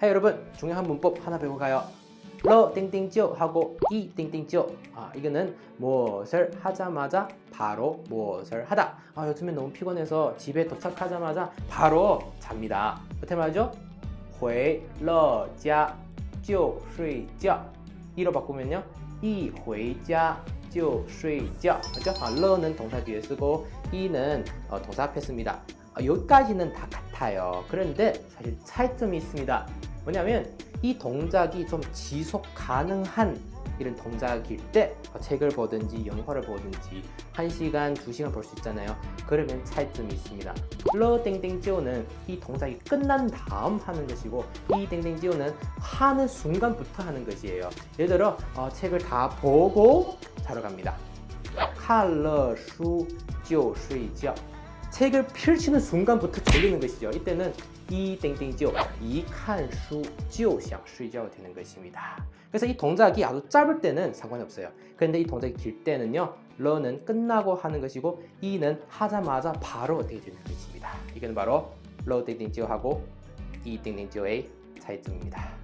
자, 여러분 중요한 문법 하나 배우고 가요. 러 땡땡지오 하고 이 땡땡지오 아 이거는 무엇을 하자마자 바로 무엇을 하다 아 요즘에 너무 피곤해서 집에 도착하자마자 바로 잡니다 어떻게 말하죠? 回了家就睡觉 이로 바꾸면요 이 回家就睡觉 그죠? 아, 러는 동사 뒤에 쓰고 이는 어, 동사 앞에 씁니다 아, 여기까지는 다 같아요 그런데 사실 차이점이 있습니다 뭐냐면 이 동작이 좀 지속 가능한 이런 동작일 때 어, 책을 보든지 영화를 보든지 1시간, 2시간 볼 수 있잖아요. 그러면 차이점이 있습니다. 러 땡땡지오는 이 동작이 끝난 다음 하는 것이고 이 땡땡지오는 하는 순간부터 하는 것이에요. 예를 들어 어, 책을 다 보고 자러 갑니다. 看了书就睡觉 책을 펼치는 순간부터 졸리는 것이죠. 이때는 이 땡땡지오, 이칸수지오샹睡觉 되는 것입니다. 그래서 이 동작이 아주 짧을 때는 상관이 없어요. 그런데 이 동작이 길 때는요. 러는 끝나고 하는 것이고 이는 하자마자 바로 어떻게 되는 것입니다. 이건 바로 러 땡땡지오하고 이 땡땡지오의 차이점입니다.